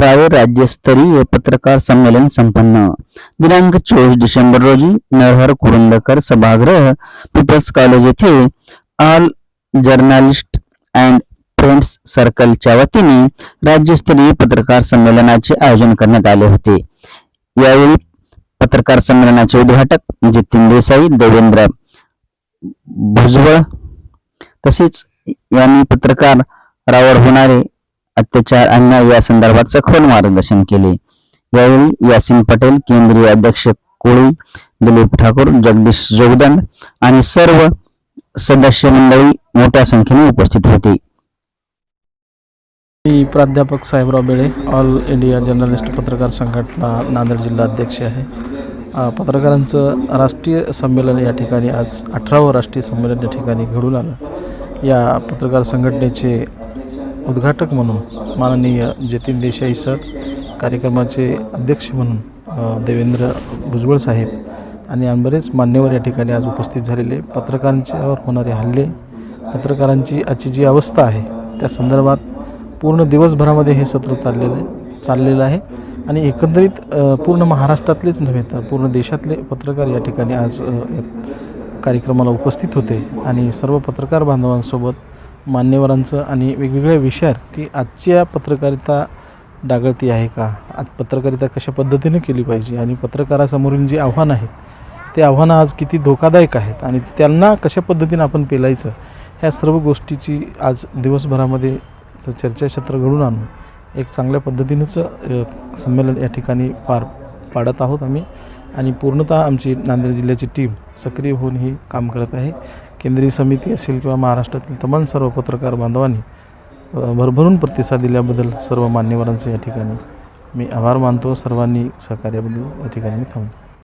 अठरावे राज्यस्तरीय पत्रकार संमेलन संपन्न. दिनांक चोवीस डिसेंबर रोजी नरहर कुरुंदकर सभागृह पीपल्स कॉलेज येथे ऑल जर्नालिस्ट अँड फ्रेंड्स सर्कलच्या वतीने राज्यस्तरीय पत्रकार संमेलनाचे आयोजन करण्यात आले होते. यावेळी पत्रकार संमेलनाचे उद्घाटक म्हणजे जितीन देसाई देवेंद्र भुजबळ तसेच यांनी पत्रकारावर होणारे अत्याचार अन्याय या संदर्भात सखोल मार्गदर्शन केले. यावेळी यासिन पटेल केंद्रीय अध्यक्ष कोळी दिलीप ठाकूर जगदीश जोगदंड आणि सर्व सदस्य मंडळी मोठ्या संख्येने उपस्थित होते. मी प्राध्यापक Sahebrao Bele all India journalist पत्रकार संघटना नांदेड जिल्हा अध्यक्ष आहे. पत्रकारांचं राष्ट्रीय संमेलन या ठिकाणी आज अठरावं राष्ट्रीय संमेलन या ठिकाणी घडून आलं. या पत्रकार संघटनेचे उद्घाटक म्हणून माननीय जतीन देसाई सर कार्यक्रमाचे अध्यक्ष म्हणून देवेंद्र भुजबळ साहेब आणि बरेच मान्यवर या ठिकाणी आज उपस्थित झालेले. पत्रकारांच्यावर होणारे हल्ले पत्रकारांची आजची जी अवस्था आहे त्या संदर्भात पूर्ण दिवसभरामध्ये हे सत्र चाललेलं आहे चाललेलं आहे. आणि एकंदरीत पूर्ण महाराष्ट्रातलेच नव्हे तर पूर्ण देशातले पत्रकार या ठिकाणी आज कार्यक्रमाला उपस्थित होते. आणि सर्व पत्रकार बांधवांसोबत मान्यवरांचं आणि वेगवेगळ्या विषयावर की आजच्या पत्रकारिता डागळती आहे का? आज पत्रकारिता कशा पद्धतीने केली पाहिजे? आणि पत्रकारासमोरील जी आव्हानं आहेत ते आव्हानं आज किती धोकादायक आहेत? आणि त्यांना कशा पद्धतीनं आपण पेलायचं? ह्या सर्व गोष्टीची आज दिवसभरामध्ये च- चर्चाक्षेत्र घडून आणून एक चांगल्या पद्धतीनंच संमेलन या ठिकाणी पार पाडत आहोत आम्ही. आणि पूर्णतः आमची नांदेड जिल्ह्याची टीम सक्रिय होऊन ही काम करत आहे. केंद्रीय समिती असेल किंवा महाराष्ट्रातील तमाम सर्व पत्रकार बांधवांनी भरभरून प्रतिसाद दिल्याबद्दल सर्व मान्यवरांचं या ठिकाणी मी आभार मानतो. सर्वांनी सहकार्याबद्दल या ठिकाणी मी थांबतो.